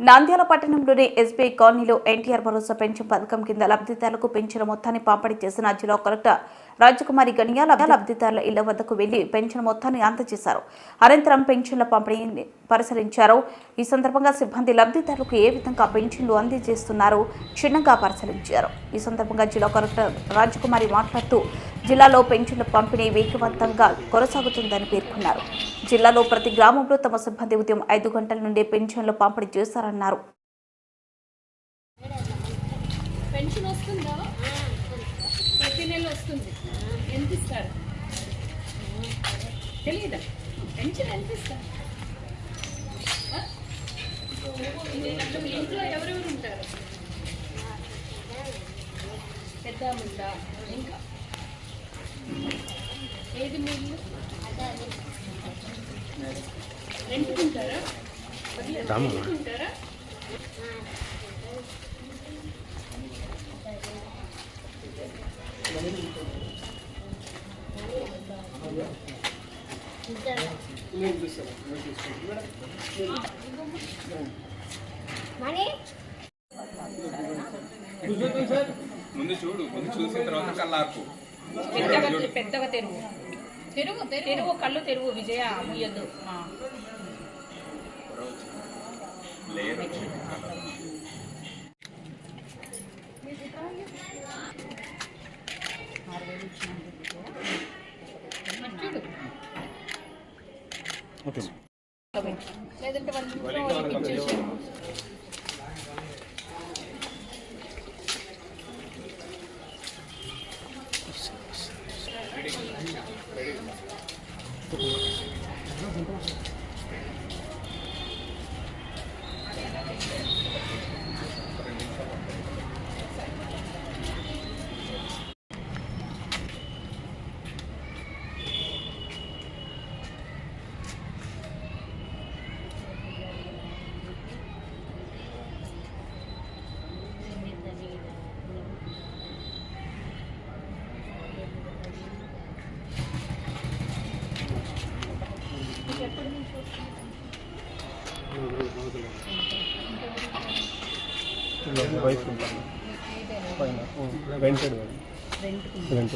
నంద్యాల పట్టణంలోని ఎస్బీఐ కాలనీలో ఎన్టీఆర్ భరోసా పెన్షన్ పథకం కింద లబ్ధిదారులకు పెంచిన మొత్తాన్ని పంపిణీ చేసిన జిల్లా కలెక్టర్ రాజకుమారి గనియా లబ్ధ- లబ్ధిదారుల ఇళ్ళ వద్దకు వెళ్ళి పెన్షన్ మొత్తాన్ని అందజేశారు. అనంతరం పెన్షన్ల పంపిణీని పరిశీలించారు. ఈ సందర్భంగా సిబ్బంది లబ్ధిదారులకు ఏ విధంగా పెన్షన్లు అందజేస్తున్నారో క్షుణ్ణంగా పరిశీలించారు. ఈ సందర్భంగా జిల్లా కలెక్టర్ రాజకుమారి మాట్లాడుతూ జిల్లాలో పెన్షన్ల పంపిణీ వేగవంతంగా కొనసాగుతుందని పేర్కొన్నారు. జిల్లాలో ప్రతి గ్రామంలో తమ సిబ్బంది ఉదయం ఐదు గంటల నుండి పెన్షన్లు పంపిణీ చేస్తారన్నారు పెన్షన్ వస్తుందా? ప్రతి నెల వస్తుంది. ఎంత ఇస్తారు? తెలియదా పెన్షన్ ఎంత ఇస్తారు? ఇంట్లో ఎవరెవరు ఉంటారు? పెద్ద ఉందా? ఇంకా? ఏది మీ ఇల్లు రెంట్కుంటారా రెంట్కుంటారా ముందు చూడు ముందు చూసిన తర్వాత కల్లార్పు. పెద్దగా పెద్దగా తెరువు. తెరువు తెరువు కళ్ళు తెరువు విజయ ముయ్యద్దు. లేదంటే వాళ్ళ Gracias. వైఫ్ ఉంటాను పైన రెంట్